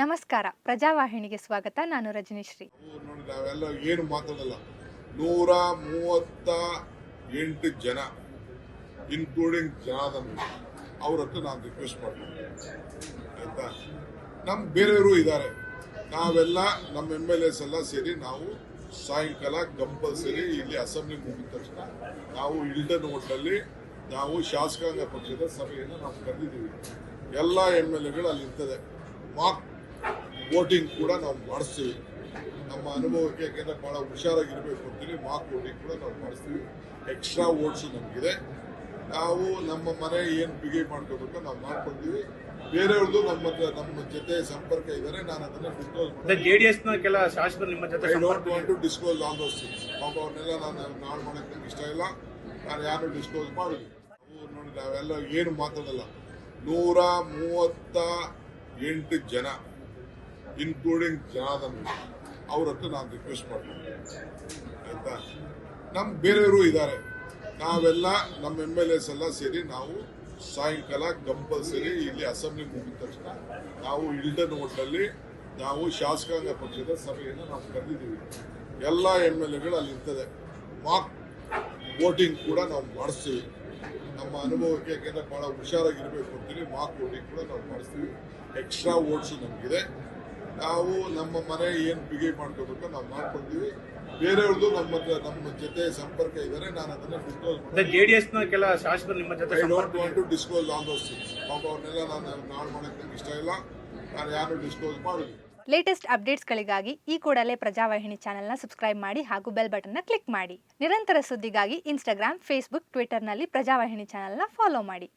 ನಮಸ್ಕಾರ. ಪ್ರಜಾವಾಹಿನಿಗೆ ಸ್ವಾಗತ. ನಾನು ರಜನೀಶ್ರೀ. ನಾವೆಲ್ಲ ಏನು ಮಾತಾಡಲ್ಲ. ನೂರ ಮೂವತ್ತ ಎಂಟು ಜನ ಇನ್ಕ್ಲೂಡಿಂಗ್ ಜನಾದನ್ ಅವ್ರ. ಹತ್ರ ನಾನು ರಿಕ್ವೆಸ್ಟ್ ಮಾಡ್ತೀನಿ. ಆಯ್ತಾ? ನಮ್ಮ ಬೇರೆಯವರು ಇದ್ದಾರೆ ನಾವೆಲ್ಲ ನಮ್ಮ ಎಂ ಎಲ್ ಎಸ್ ಎಲ್ಲ ಸೇರಿ ನಾವು ಸಾಯಂಕಾಲ ಕಂಪಲ್ಸರಿ ಇಲ್ಲಿ ಅಸೆಂಬ್ಲಿ ಮುಗಿದ ತಕ್ಷಣ ನಾವು ಇಲ್ಡನ್ ಹೋಟ್ಲಲ್ಲಿ ನಾವು ಶಾಸಕಾಂಗ ಪಕ್ಷದ ಸಭೆಯನ್ನು ನಾವು ಕರೆದಿದ್ದೀವಿ. ಎಲ್ಲ ಎಂ ಎಲ್ ಎಗಳು ಅಲ್ಲಿ ಇರ್ತದೆ. ಮಾಕ್ ವೋಟಿಂಗ್ ಕೂಡ ನಾವು ಮಾಡಿಸ್ತೀವಿ. ನಮ್ಮ ಅನುಭವಕ್ಕೆ ಯಾಕೆಂದ್ರೆ ಬಹಳ ಹುಷಾರಾಗಿರಬೇಕು ಅಂತೀನಿ ಮಾಕ್ ಬೋಟಿಂಗ್ ಕೂಡ ನಾವು ಮಾಡಿಸ್ತೀವಿ. ಎಕ್ಸ್ಟ್ರಾ ಓಟ್ಸ್ ನಮಗಿದೆ. ನಾವು ನಮ್ಮ ಮನೆ ಏನು ಬಿಗಿ ಮಾಡ್ಕೋಬೇಕು ನಾವು ಮಾಡ್ಕೊತೀವಿ ಬೇರೆಯವ್ರದ್ದು ನಮ್ಮ ನಮ್ಮ ಜೊತೆ ಸಂಪರ್ಕ ಇದ್ದಾರೆ ನಾನು ಅದನ್ನ ಡಿಸ್ಕ್ಲೋಸ್ ಜೆಡಿಎಸ್ನ ಕೆಲ ಶಾಸಕರು ನಿಮ್ಮ ಜೊತೆ ಐ ಡೋಂಟ್ ಸಂಪರ್ಕ want to disclose all those things ಪಾಪ ಅವ್ರನ್ನೆಲ್ಲ ನಾನು ನಾಳೆ ಮಾಡಕ್ಕೆ ನಂಗೆ ಇಷ್ಟ ಇಲ್ಲ. ನಾನು ಯಾರು ಡಿಸ್ಕ್ಲೋಸ್ ಮಾಡೋದು ನೋಡಿ ನಾವೆಲ್ಲ ಏನು ಮಾತಾಡಲ್ಲ. ನೂರ ಮೂವತ್ತ ಎಂಟು ಜನ. ಇನ್ಕ್ಲೂಡಿಂಗ್ ಜನಾರ್ದನ್ ಅವ್ರ ಹತ್ರ ನಾನು ರಿಕ್ವೆಸ್ಟ್ ಮಾಡ್ತೀನಿ. ಆಯ್ತಾ? ನಮ್ಮ ಬೇರೆಯವರು ಇದ್ದಾರೆ ನಾವೆಲ್ಲ ನಮ್ಮ ಎಂ ಎಲ್ ಎಸ್ ಎಲ್ಲ ಸೇರಿ ನಾವು ಸಾಯಂಕಾಲ ಕಂಪಲ್ಸರಿ ಇಲ್ಲಿ ಅಸೆಂಬ್ಲಿ ಮುಗಿದ ತಕ್ಷಣ ನಾವು ಇಲ್ಡನ್ ಹೋಟ್ಲಲ್ಲಿ ನಾವು ಶಾಸಕಾಂಗ ಪಕ್ಷದ ಸಭೆಯನ್ನು ನಾವು ಕರೆದಿದ್ದೀವಿ. ಎಲ್ಲ ಎಂ ಎಲ್ ಎಗಳು ಅಲ್ಲಿ ಇರ್ತದೆ. ಮಾಕ್ ವೋಟಿಂಗ್ ಕೂಡ ನಾವು ಮಾಡಿಸ್ತೀವಿ. ನಮ್ಮ ಅನುಭವಕ್ಕೆ ಯಾಕೆಂದ್ರೆ ಬಹಳ ಹುಷಾರಾಗಿರಬೇಕು ಅಂತೀನಿ. ಮಾಕ್ ವೋಟಿಂಗ್ ಕೂಡ ನಾವು ಮಾಡಿಸ್ತೀವಿ. ಎಕ್ಸ್ಟ್ರಾ ವೋಟ್ಸು ನಮಗಿದೆ. ನಾವು ನಮ್ಮ ಮನೆ ಏನು ಬಿಗಿ ಮಾಡ್ಕೋಬೇಕು ನಾವು ಮಾಡ್ಕೊತೀವಿ. ಬೇರೆಯವ್ರದ್ದು ನಮ್ಮ ಹತ್ರ ನಮ್ಮ ಜೊತೆ ಸಂಪರ್ಕ ಇದ್ದಾರೆ ನಾನು ಅದನ್ನ ಡಿಸ್ಕ್ಲೋಸ್ ಜೆಡಿಎಸ್ನ ಕೆಲ ಶಾಸಕರು ನಿಮ್ಮ ಜೊತೆ ಐ ಡೋಂಟ್ ಸಂಪರ್ಕ want to disclose all those things ಪಾಪ ಅವ್ರನ್ನೆಲ್ಲ ನಾನು ನಾಳೆ ಮಾಡಕ್ಕೆ ನಂಗೆ ಇಷ್ಟ ಇಲ್ಲ. ನಾನು ಯಾರು ಡಿಸ್ಕ್ಲೋಸ್ ಮಾಡುದು ಲೇಟೆಸ್ಟ್ ಅಪ್ಡೇಟ್ಸ್ಗಳಿಗಾಗಿ ಈ ಕೂಡಲೇ ಪ್ರಜಾವಾಹಿನಿ ಚಾನೆಲ್ನ ಸಬ್ಸ್ಕ್ರೈಬ್ ಮಾಡಿ ಹಾಗೂ ಬೆಲ್ ಬಟನ್ನ ಕ್ಲಿಕ್ ಮಾಡಿ. ನಿರಂತರ ಸುದ್ದಿಗಾಗಿ ಇನ್ಸ್ಟಾಗ್ರಾಮ್ ಫೇಸ್ಬುಕ್ ಟ್ವಿಟರ್ನಲ್ಲಿ ಪ್ರಜಾವಾಹಿನಿ ಚಾನೆಲ್ನ ಫಾಲೋ ಮಾಡಿ.